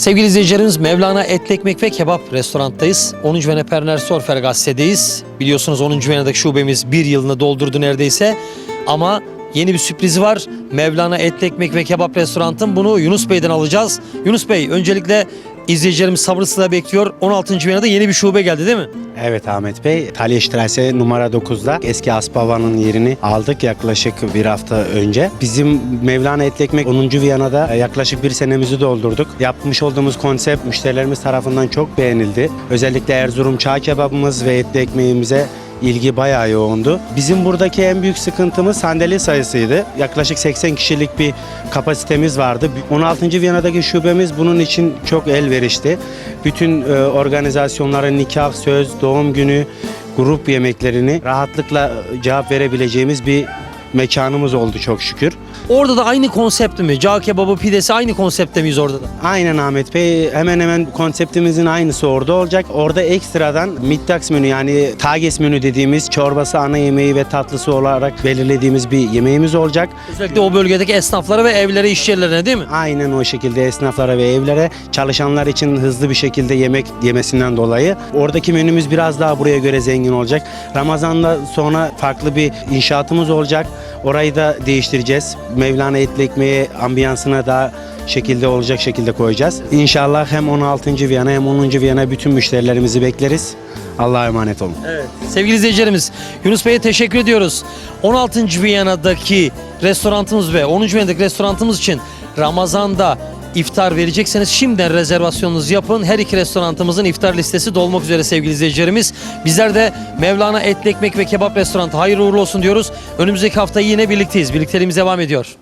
Sevgili izleyicilerimiz Mevlana Etli Ekmek ve Kebap restoranttayız. 10. Vene Perner Sorfer Gazete'deyiz. Biliyorsunuz 10. Vene'deki şubemiz bir yılını doldurdu neredeyse. Ama yeni bir sürprizi var. Mevlana Etli Ekmek ve Kebap restoranının bunu Yunus Bey'den alacağız. Yunus Bey öncelikle izleyicilerimiz sabırsızlıkla bekliyor. 16. Vene'de yeni bir şube geldi değil mi? Evet Ahmet Bey, Talyestrasse numara 9'da eski Aspava'nın yerini aldık yaklaşık bir hafta önce. Bizim Mevlana Etli Ekmek 10. Viyana'da yaklaşık bir senemizi doldurduk. Yapmış olduğumuz konsept müşterilerimiz tarafından çok beğenildi. Özellikle Erzurum çağ kebabımız ve etli ekmeğimize ilgi bayağı yoğundu. Bizim buradaki en büyük sıkıntımız sandalye sayısıydı. Yaklaşık 80 kişilik bir kapasitemiz vardı. 16. Viyana'daki şubemiz bunun için çok elverişli. Bütün e, organizasyonlara nikah, söz, doğum günü, grup yemeklerini rahatlıkla cevap verebileceğimiz bir mekanımız oldu çok şükür. Orada da aynı konsept mi? Cağ kebabı pidesi aynı konseptte miyiz orada da? Aynen Ahmet Bey. Hemen hemen konseptimizin aynısı orada olacak. Orada ekstradan middags menü yani tages menü dediğimiz çorbası, ana yemeği ve tatlısı olarak belirlediğimiz bir yemeğimiz olacak. Özellikle o bölgedeki esnaflara ve evlere, iş yerlerine değil mi? Aynen o şekilde esnaflara ve evlere çalışanlar için hızlı bir şekilde yemek yemesinden dolayı. Oradaki menümüz biraz daha buraya göre zengin olacak. Ramazan'da sonra farklı bir inşaatımız olacak. Orayı da değiştireceğiz. Mevlana etli ekmeği ambiyansına daha şekilde olacak şekilde koyacağız. İnşallah hem 16. Viyana hem 10. Viyana bütün müşterilerimizi bekleriz. Allah'a emanet olun. Evet. Sevgili izleyicilerimiz Yunus Bey'e teşekkür ediyoruz. 16. Viyana'daki restoranımız ve 10. Viyana'daki restoranımız için Ramazan'da iftar verecekseniz şimdiden rezervasyonunuzu yapın. Her iki restoranımızın iftar listesi dolmak üzere sevgili izleyicilerimiz. Bizler de Mevlana Etli Ekmek ve Kebap Restoranı hayırlı uğurlu olsun diyoruz. Önümüzdeki hafta yine birlikteyiz. Birlikteliğimiz devam ediyor.